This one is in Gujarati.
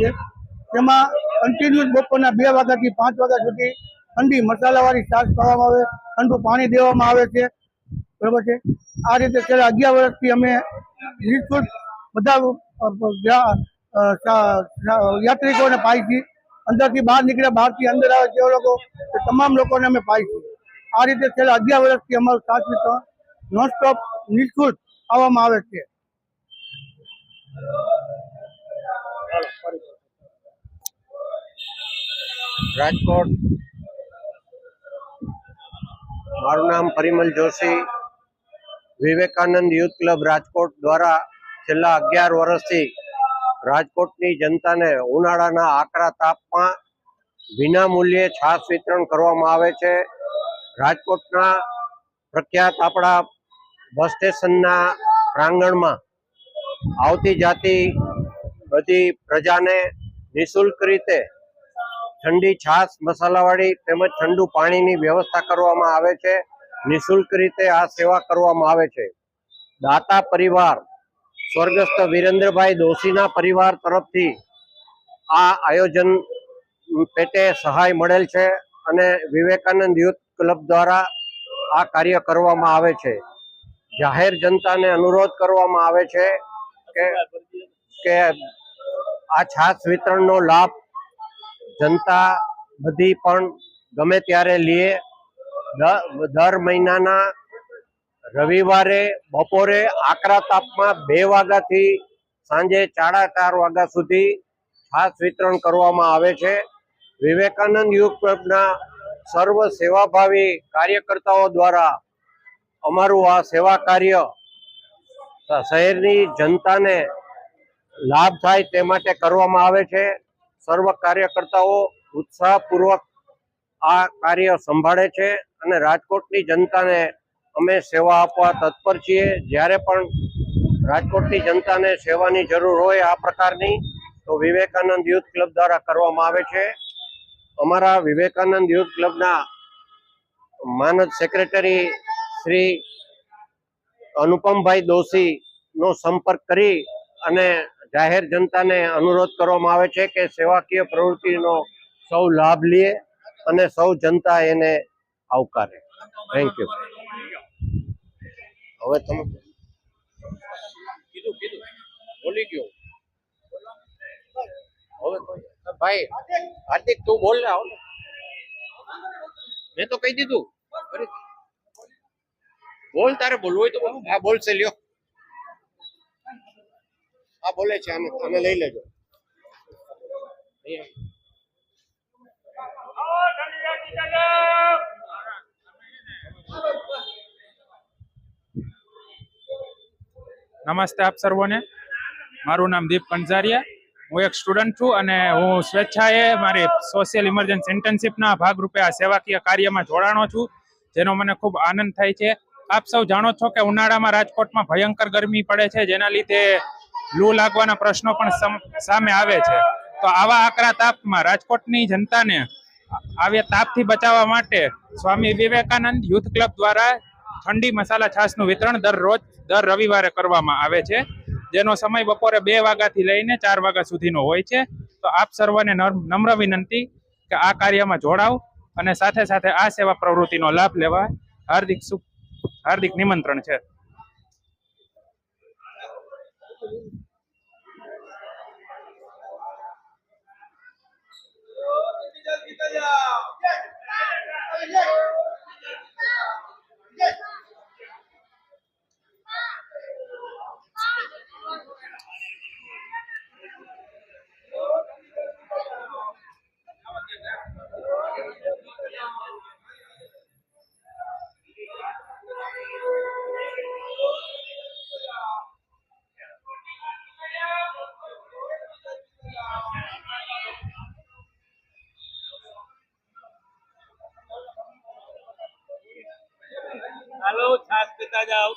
છે. તેમાં કન્ટિન્યુઅસ બપોરના બે વાગ્યાથી પાંચ વાગ્યા સુધી ઠંડી મસાલાવાળી છાશ ખાવામાં આવે, ઠંડુ પાણી દેવામાં આવે છે. બરોબર છે? આ રીતે છેલ્લા અગિયાર વર્ષથી અમે નિઃશુલ્ક બધા યાત્રિકોને પાઈ છીએ. અંદરથી બહાર નીકળ્યા, બહારથી અંદર આવે તે લોકો તમામ લોકોને અમે પાઈ છીએ. આ રીતે છેલ્લા અગિયાર વર્ષથી અમારું સાથ વિતરણ નોનસ્ટોપ નિઃશુલ્ક આવવામાં આવે છે. રાજકોટ. મારું નામ પરિમલ જોશી. વિવેકાનંદ યુથ ક્લબ રાજકોટ દ્વારા છેલ્લા અગિયાર વર્ષથી રાજકોટની જનતાને ઉનાળાના આકરા તાપમાં વિના મૂલ્યે છાશ વિતરણ કરવામાં આવે છે. રાજકોટના પ્રખ્યાત આપણા બસ સ્ટેશનના પ્રાંગણમાં આવતી જાતી બધી પ્રજાને નિઃશુલ્ક રીતે ઠંડી, છાશ, મસાલાવાળી તેમજ ઠંડુ પાણીની વ્યવસ્થા કરવામાં આવે છે. નિઃશુલ્ક રીતે આ સેવા કરવામાં આવે છે. દાતા પરિવાર, સ્વર્ગસ્થ વિરેન્દ્રભાઈ દોશીના પરિવાર તરફથી આ આયોજન પેટે સહાય મળેલ છે અને વિવેકાનંદ યુથ ક્લબ દ્વારા આ કાર્ય કરવામાં આવે છે. જાહેર જનતાને અનુરોધ કરવામાં આવે છે કે આ છાશ વિતરણનો લાભ જનતા બધી પણ ગમે ત્યારે લે દર મહિનાના રવિવારે, બપોરે આકરા તાપમાં બે વાગ્યાથી સાંજે સાડા ચાર વાગ્યા સુધી ખાસ વિતરણ કરવામાં આવે છે. વિવેકાનંદ યુથ ક્લબના સર્વ સેવાભાવી કાર્યકર્તાઓ દ્વારા અમારું આ સેવા કાર્ય શહેરની જનતાને લાભ થાય તે માટે કરવામાં આવે છે. સર્વ કાર્યકર્તાઓ ઉત્સાહપૂર્વક આ કાર્ય સંભાળે છે અને રાજકોટની જનતાને અમે સેવા આપવા તત્પર છીએ. જ્યારે પણ રાજકોટની જનતાને સેવાની જરૂર હોય આ પ્રકારની, તો વિવેકાનંદ યુથ ક્લબ દ્વારા કરવામાં આવે છે. અમારા વિવેકાનંદ યુથ ક્લબના માનદ સેક્રેટરી શ્રી અનુપમભાઈ દોશીનો સંપર્ક કરી અને જાહેર જનતાને અનુરોધ કરવામાં આવે છે કે સેવાકીય પ્રવૃત્તિનો સૌ લાભ લે અને સૌ જનતા એને આવકારે. થેન્ક યુ હવે તમે કીધું કીધું. બોલી ગયો. હવે ભાઈ હાર્દિક તું બોલ ને આવ ને. મેં તો કહી દીધું. બોલ તારે બોલવું હોય તો બોલ. હા બોલશે લ્યો. આ બોલે છે, આને આને લઈ લેજો. નમસ્તે આપ સર્વોને. મારું નામ દીપ કંઝારિયા હું એક સ્ટુડન્ટ છું અને હું સ્વેચ્છાએ મારી સોશિયલ ઇમરજન્સી ઇન્ટર્નશીપના ભાગરૂપે આ સેવાકીય કાર્યમાં જોડાણો છું, જેનો મને ખૂબ આનંદ થાય છે. આપ સૌ જાણો છો કે ઉનાળામાં રાજકોટમાં ભયંકર ગરમી પડે છે, જેના લીધે લૂ લાગવાના પ્રશ્નો પણ સામે આવે છે. તો આવા આકરા તાપમાં રાજકોટની જનતાને આવ્યા તાપથી બચાવવા માટે સ્વામી વિવેકાનંદ યુથ ક્લબ દ્વારા ઠંડી મસાલા છાશનું વિતરણ દરરોજ દર રવિવારે કરવામાં આવે છે. જેનો સમય બપોરે બે વાગ્યાથી લઈને ચાર વાગ્યા સુધીનો હોય છે. તો આપ સર્વને નમ્ર વિનંતી કે આ કાર્યમાં જોડાવ અને સાથે સાથે આ સેવા પ્રવૃત્તિનો લાભ લેવા. હાર્દિક હાર્દિક નિમંત્રણ છે. હાલો છાસ પીતા જાઓ